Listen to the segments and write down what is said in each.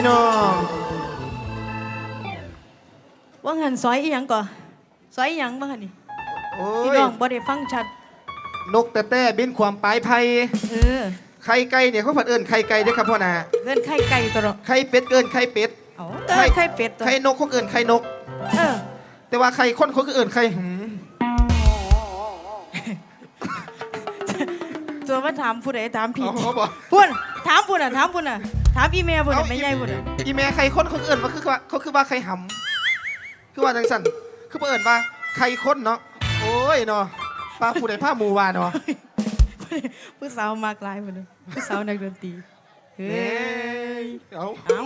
พี่น้องว่าหันซอยอีหยังก่อนซอยอีหยังบ้างนี่โอ้พี่ยน้องบ่ได้ฟังชัด นกแต่แต่บินความปลายไผ่เออไข่ไก่เนี่ยเขาผัดเอิญไข่ไก่เด้อครับพ่อนาเกินไข่ไก่ตัวเนาะไข่เป็ดเอิญไข่เป็ด เอาเออไข่เป็ดตัวไข่นกเขาเอิญไข่นก เออแต่ว่าไข่คนเขาก็เอิญไข่หืมตัวมาถามผู้ใดถามผิดเอาเขาบอกพุ่นถามพุ่นอะถามพุ่นอะ ถามอีเมลพุ่นอะไม่ใช่พุ่นอะอีแม่ไข่คนเขาก็เอิญว่าคือว่าเขาคือว่าไข่หำคือว่าจังสันคือบ่เอิญว่าไข่คนเนาะโอ้ยเนาะป้าผู้ใดผ้าหมูวาเนาะผู้สาวมากหลายพุ่นน่ะผู้สาวนักดนตรีเฮ้เฮ้ยยเอาเอา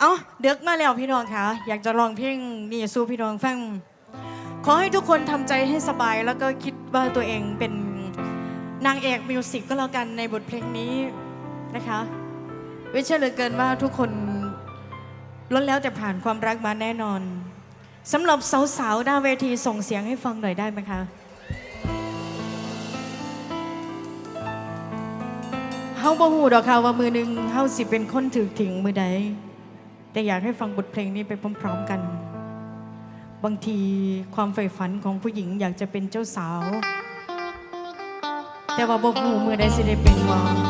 เอาเด็กมาแล้วพี่น้องค่ะอยากจะลองเพลงนี่สู้พี่น้องฟังขอให้ทุกคนทำใจให้สบายแล้วก็คิดว่าตัวเองเป็น นางเอกมิวสิกก็แล้วกันในบทเพลงนี้นะคะวิเชื่อเหลือเกินว่าทุกคนล้นแล้วแต่ผ่านความรักมาแน่นอนสำหรับสาวๆหน้าเวทีส่งเสียงให้ฟังหน่อยได้ไหมคะเฮาบ่ฮู้ดอกค่ะว่ามือหนึ่งเฮาสิเป็นคนถือถึงมือใด แต่อยากให้ฟังบทเพลงนี้ไปพร้อมๆกัน บางทีความใฝ่ฝันของผู้หญิงอยากจะเป็นเจ้าสาว แต่ว่าบ่ฮู้มือใดสิได้เป็นบ่เ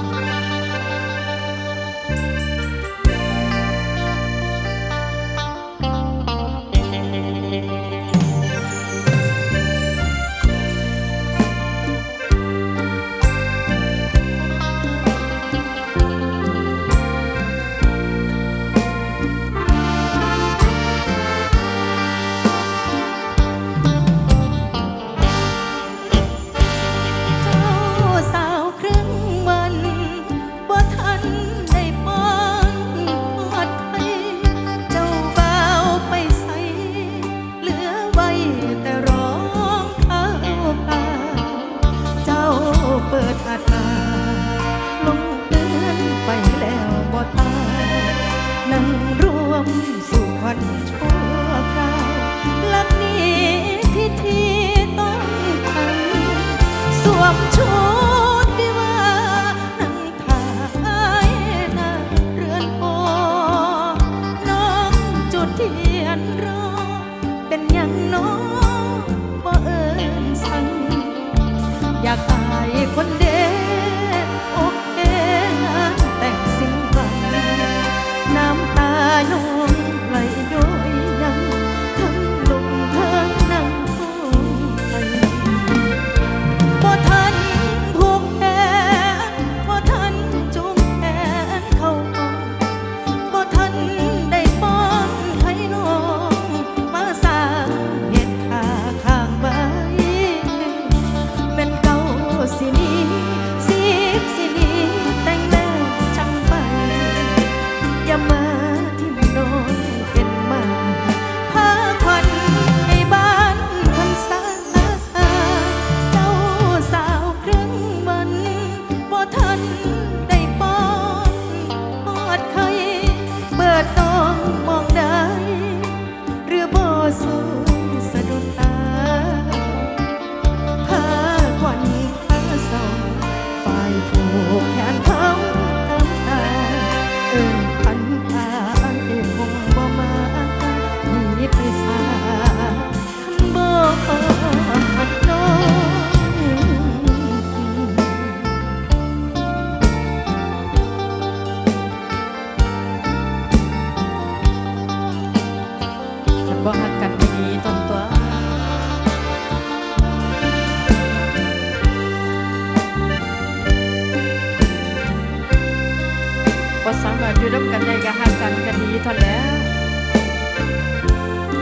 สามารถอยู่ร่วมกันได้กับฮักกันกันดีเทอนนแล้ว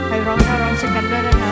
ใครร้องถ้าร้องเช่นกันด้วยนะคะ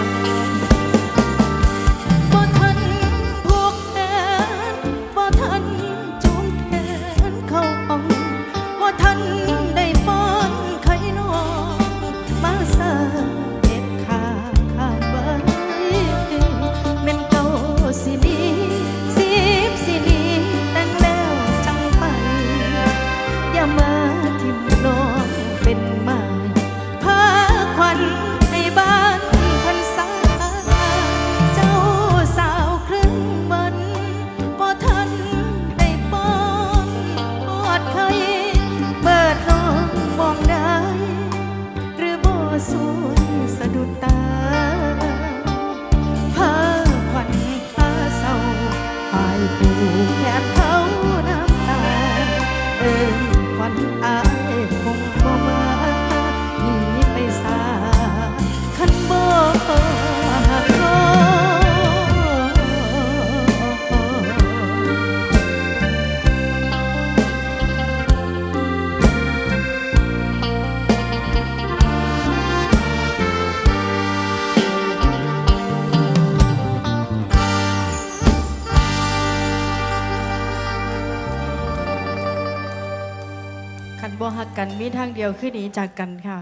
บ่ฮักกันมีทางเดียวคือหนีจากกันค่ะ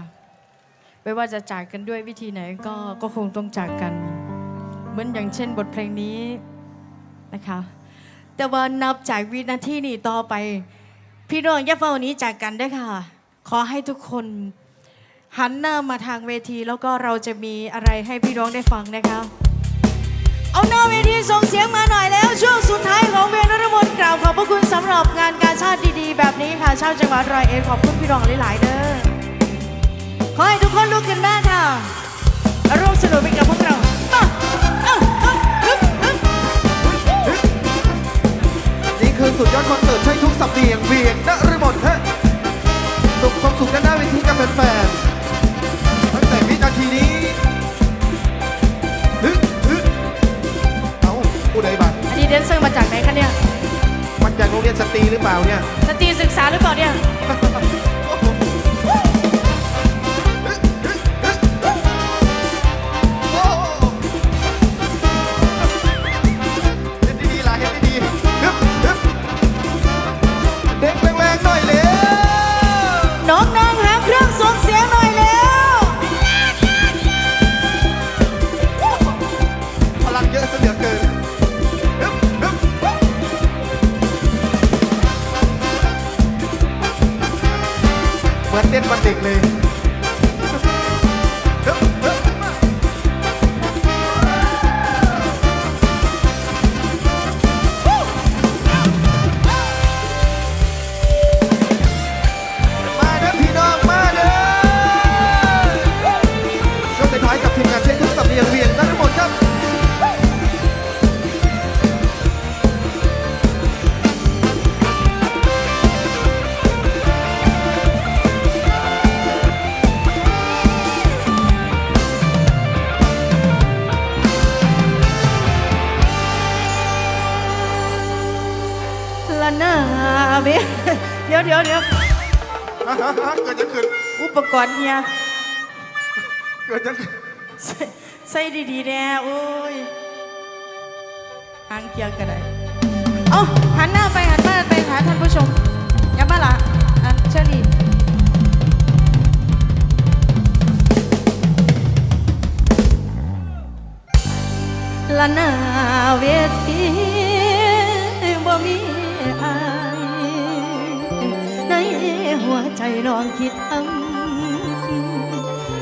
ไม่ว่าจะจากกันด้วยวิธีไหนก็ก็คงต้องจากกัน เหมือนอย่างเช่นบทเพลงนี้นะคะ แต่ว่านับจากวินาทีนี้ต่อไป พี่น้องอย่าเฝ้านี้จากกันได้ค่ะ ขอให้ทุกคนหันหน้ามาทางเวทีแล้วก็เราจะมีอะไรให้พี่น้องได้ฟังนะคะ เอาหน้าเวทีส่งเสียงมาหน่อยแล้ว ช่วงสุดท้ายของเวียนรมนกล่าวขอบพระคุณสำหรับงานการชาติดีๆ แบบนี้ค่ะชาวจังหวัดร้อยเอ็ดขอบคุณพี่รองหลายๆเด้อขอให้ทุกคนลุกขึ้นมาค่ะร่วมสนุกไปกับพวกเรามาเอ้าเอ้าฮึบฮึบนี่คือสุดยอดคอนเสิร์ตใช้ทุกสับเบียงเบียงนฤมลฮะสุขความสุขด้านหน้าเวทีกับแฟนๆ ดนเซอร์มาจากไหนคะเนี่ย มันจากโรงเรียนสตรีหรือเปล่าเนี่ย สตรีศึกษาหรือเปล่าเนี่ย เดี๋ยวเดี๋ยวเดี๋ยวฮะฮะฮะเกิดยังขึ้นอุปกรณ์เฮียเกิดยังขึ้นใส่ใส่ดีๆแน่โอ้ยหางเกียงก็ได้เอาหันหน้าไปหันมาไปหาท่านผู้ชมอย่ามาละอันเชอรี่ละหน้าเวที ใจน้องคิดอัง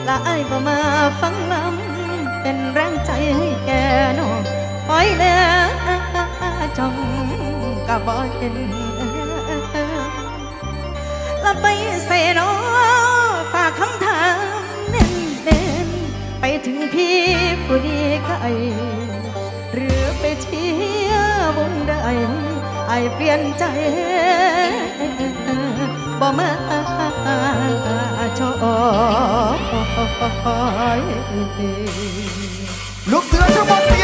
ละไอ้ายก็มาฟังลำเป็นแรงใจให้แกน้องปล่อยแล้วจ้องก็บ่เห็นละไปใส่น้อฝากคำถามเน้นเน้นๆไปถึงพี่ผู้ดีไกลหรือไปเที่ยววงใดไอเปลี่ยนใจ บ่มาชอยลูกเสือทั้งหมด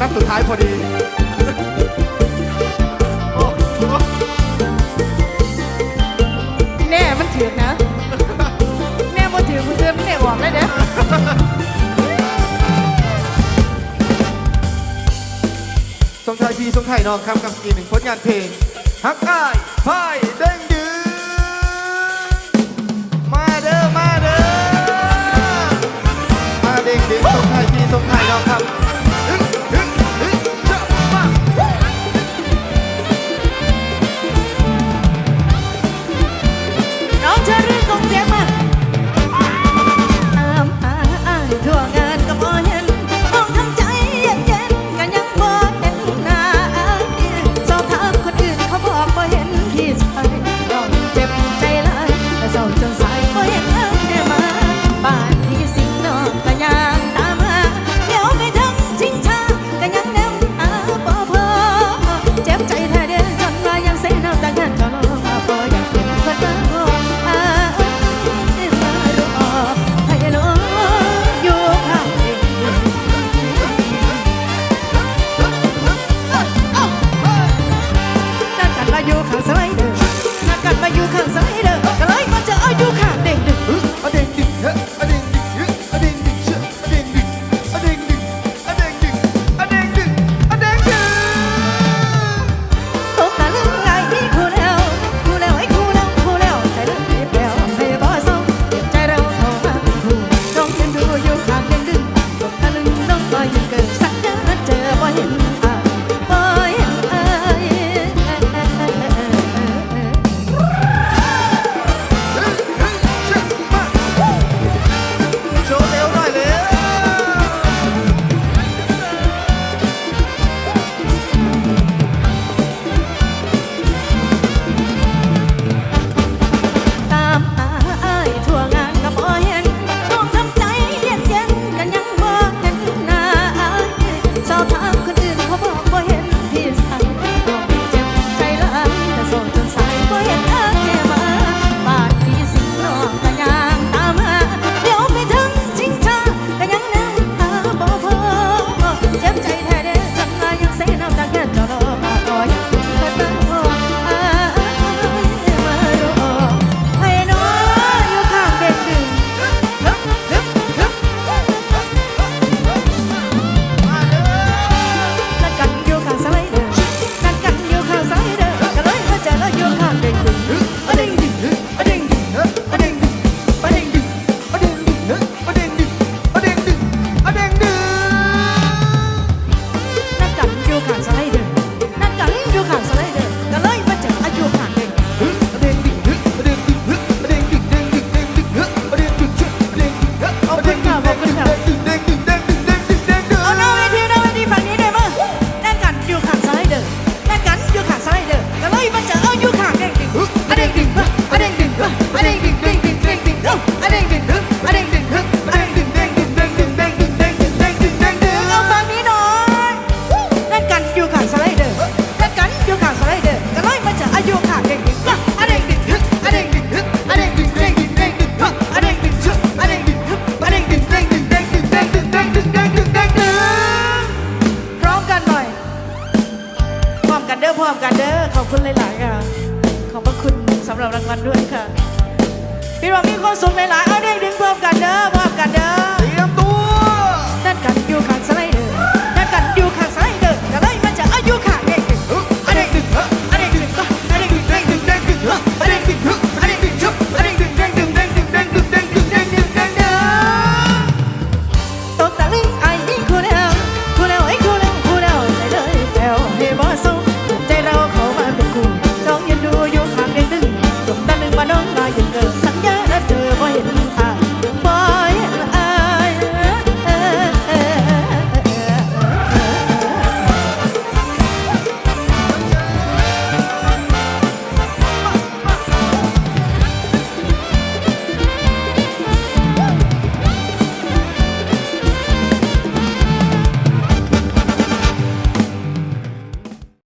นัดสุดท้ายพอดีแน่มันถือนะ แน่มันถือคุณเตือนไม่แน่บอกเลยเด้อสงชายพี่สงไข่น้องคำกัำกีหนึ่งผลงานเพลงฮักอ้ายไพ่เด้งดึงมาเด้อมาเด้อมาเด้งดึงสงไข่พี่สงไข่น้อง